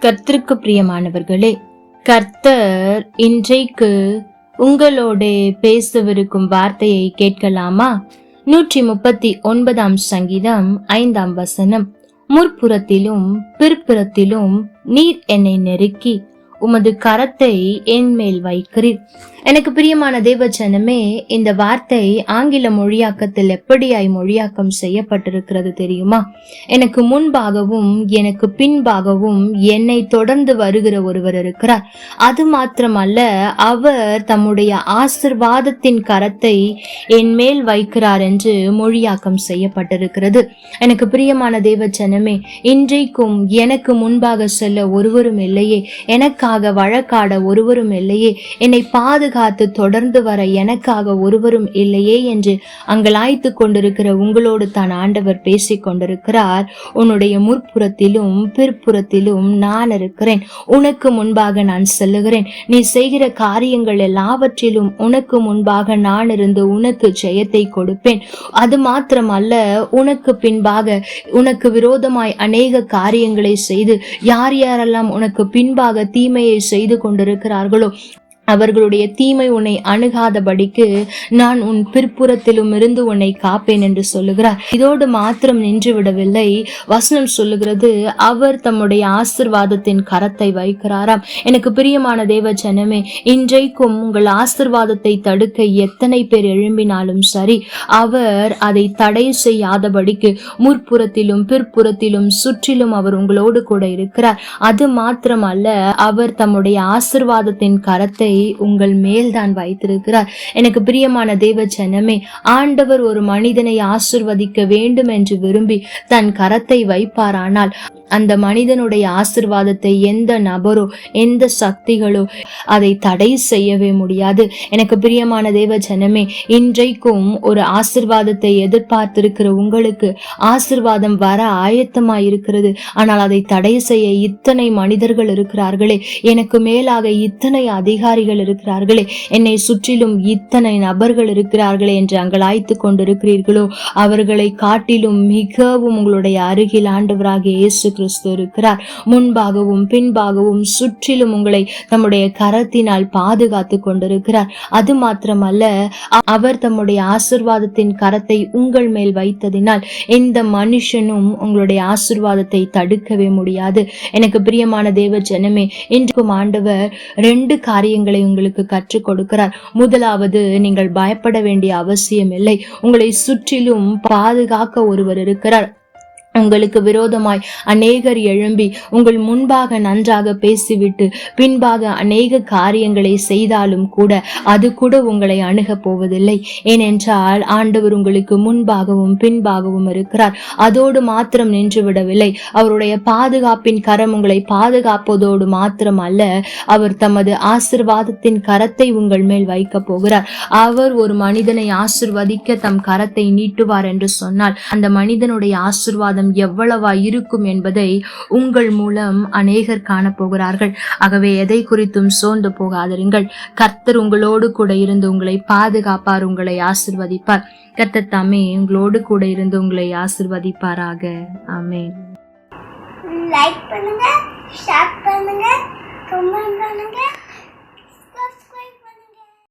கர்த்தருக்கு பிரியமானவர்களே கர்த்தர் இன்றைக்கு உங்களோட பேசவிருக்கும் வார்த்தையை கேட்கலாமா? நூற்றி முப்பத்தி ஒன்பதாம் சங்கீதம் ஐந்தாம் வசனம். முற்புறத்திலும் பிற்புறத்திலும் நீர் என்னை நெருக்கி உமது கரத்தை என் மேல் வைக்கிறீர். எனக்கு பிரியமான தேவச்சனமே இந்த வார்த்தை ஆங்கில மொழியாக்கத்தில் எப்படியாய் மொழியாக்கம் செய்யப்பட்டிருக்கிறது தெரியுமா? எனக்கு முன்பாகவும் எனக்கு பின்பாகவும் என்னை தொடர்ந்து வருகிற ஒருவர் இருக்கிறார். அது மாத்திரமல்ல அவர் தம்முடைய ஆசிர்வாதத்தின் கரத்தை என் மேல் வைக்கிறார் என்று மொழியாக்கம் செய்யப்பட்டிருக்கிறது. எனக்கு பிரியமான தேவச்சனமே இன்றைக்கும் எனக்கு முன்பாக செல்ல ஒருவரும் இல்லையே. எனக்காக வழக்காட ஒருவரும் இல்லையே. என்னை பாதுகாத்து தொடர்ந்து வர எனக்காக ஒருவரும் இல்லையே என்று அங்கலாய்த்து கொண்டிருக்கிற உங்களோடு தான் ஆண்டவர் பேசிக் கொண்டிருக்கிறார். உன்னுடைய முற்புறத்திலும் பிற்புறத்திலும் நான் இருக்கிறேன். உனக்கு முன்பாக நான் செல்லுகிறேன். நீ செய்கிற காரியங்கள் எல்லாவற்றிலும் உனக்கு முன்பாக நான் இருந்து உனக்கு ஜெயத்தை கொடுப்பேன். அது மாத்திரமல்ல உனக்கு பின்பாக உனக்கு விரோதமாய் அநேக காரியங்களை செய்து யார் யாரெல்லாம் உனக்கு பின்பாக தீமை தீமையை செய்து கொண்டிருக்கிறார்களோ? அவர்களுடைய தீமை உன்னை அணுகாதபடிக்கு நான் உன் பிற்புறத்திலும் இருந்து உன்னை காப்பேன் என்று சொல்லுகிறார். இதோடு மாத்திரம் நின்று விடவில்லை. வசனம் சொல்லுகிறது அவர் தம்முடைய ஆசிர்வாதத்தின் கரத்தை வைக்கிறாராம். எனக்கு பிரியமான தேவ ஜனமே இன்றைக்கும் உங்கள் ஆசிர்வாதத்தை தடுக்க எத்தனை பேர் எழும்பினாலும் சரி அவர் அதை தடை செய்யாதபடிக்கு முற்புறத்திலும் பிற்புறத்திலும் சுற்றிலும் அவர் உங்களோடு கூட இருக்கிறார். அது மாத்திரமல்ல அவர் தம்முடைய ஆசிர்வாதத்தின் கரத்தை உங்கள் மேல்தான் வைத்திருக்கிறார். எனக்கு பிரியமான தேவ ஜனமே ஆண்டவர் ஒரு மனிதனை ஆசிர்வதிக்க வேண்டும் என்று விரும்பி தன் கரத்தை வைப்பாரானால் அந்த மனிதனுடைய ஆசிர்வாதத்தை எந்த நபரோ எந்த சக்திகளோ அதை தடை செய்யவே முடியாது. எனக்கு பிரியமான தேவ ஜனமே இன்றைக்கும் ஒரு ஆசிர்வாதத்தை எதிர்பார்த்திருக்கிற உங்களுக்கு ஆசிர்வாதம் வர ஆயத்தமாய் இருக்கிறது ஆனால் அதை தடை செய்ய இத்தனை மனிதர்கள் இருக்கிறார்களே எனக்கு மேலாக இத்தனை அதிகாரிகள் இருக்கிறார்களே என்னை சுற்றிலும் இத்தனை நபர்கள் இருக்கிறார்களே என்று அங்கலாய்த்து கொண்டிருக்கிறீர்களோ அவர்களை காட்டிலும் மிகவும் உங்களுடைய அருகில் ஆண்டவராக இயேசு கிறிஸ்து இருக்கிறார். முன்பாகவும் பின்பாகவும் சுற்றிலும் உங்களை தம்முடைய கரத்தினால் பாதுகாத்து கொண்டிருக்கிறார். அது மாத்திரமல்ல அவர் தம்முடைய ஆசிர்வாதத்தின் கரத்தை உங்கள் மேல் வைத்ததினால் எந்த மனுஷனும் உங்களுடைய ஆசிர்வாதத்தை தடுக்கவே முடியாது. எனக்கு பிரியமான தேவ ஜனமே இன்றைக்கும் ஆண்டவர் ரெண்டு காரியங்களை உங்களுக்கு கற்றுக் கொடுக்கிறார். முதலாவது நீங்கள் பயப்பட வேண்டிய அவசியம் இல்லை உங்களை சுற்றிலும் பாதுகாக்க ஒருவர் இருக்கிறார். உங்களுக்கு விரோதமாய் அநேகர் எழும்பி உங்கள் முன்பாக நன்றாக பேசிவிட்டு பின்பாக அநேக காரியங்களை செய்தாலும் கூட அது கூட உங்களை அணுகப் போவதில்லை. ஏனென்றால் ஆண்டவர் உங்களுக்கு முன்பாகவும் பின்பாகவும் இருக்கிறார். அதோடு மாத்திரம் நின்று விடவில்லை அவருடைய பாதுகாப்பின் கரம் உங்களை பாதுகாப்பதோடு மாத்திரம் அல்ல அவர் தமது ஆசிர்வாதத்தின் கரத்தை உங்கள் மேல் வைக்கப் போகிறார். அவர் ஒரு மனிதனை ஆசிர்வதிக்க தம் கரத்தை நீட்டுவார் என்று சொன்னால் அந்த மனிதனுடைய ஆசிர்வாதம் எவ்வளவா இருக்கும் என்பதை உங்கள் மூலம் அநேகர் காணப்போகிறார்கள் ஆகவே எதை குறித்தும் சோர்ந்து போகாதிருங்கள். கர்த்தர் உங்களோடு கூட இருந்து உங்களை பாதுகாப்பார் உங்களை ஆசிர்வதிப்பார். கர்த்தர் தாமே உங்களோடு கூட இருந்து உங்களை ஆசிர்வதிப்பாராக. ஆமே லைக் பண்ணுங்க ஷேர் பண்ணுங்க கமெண்ட் பண்ணுங்க.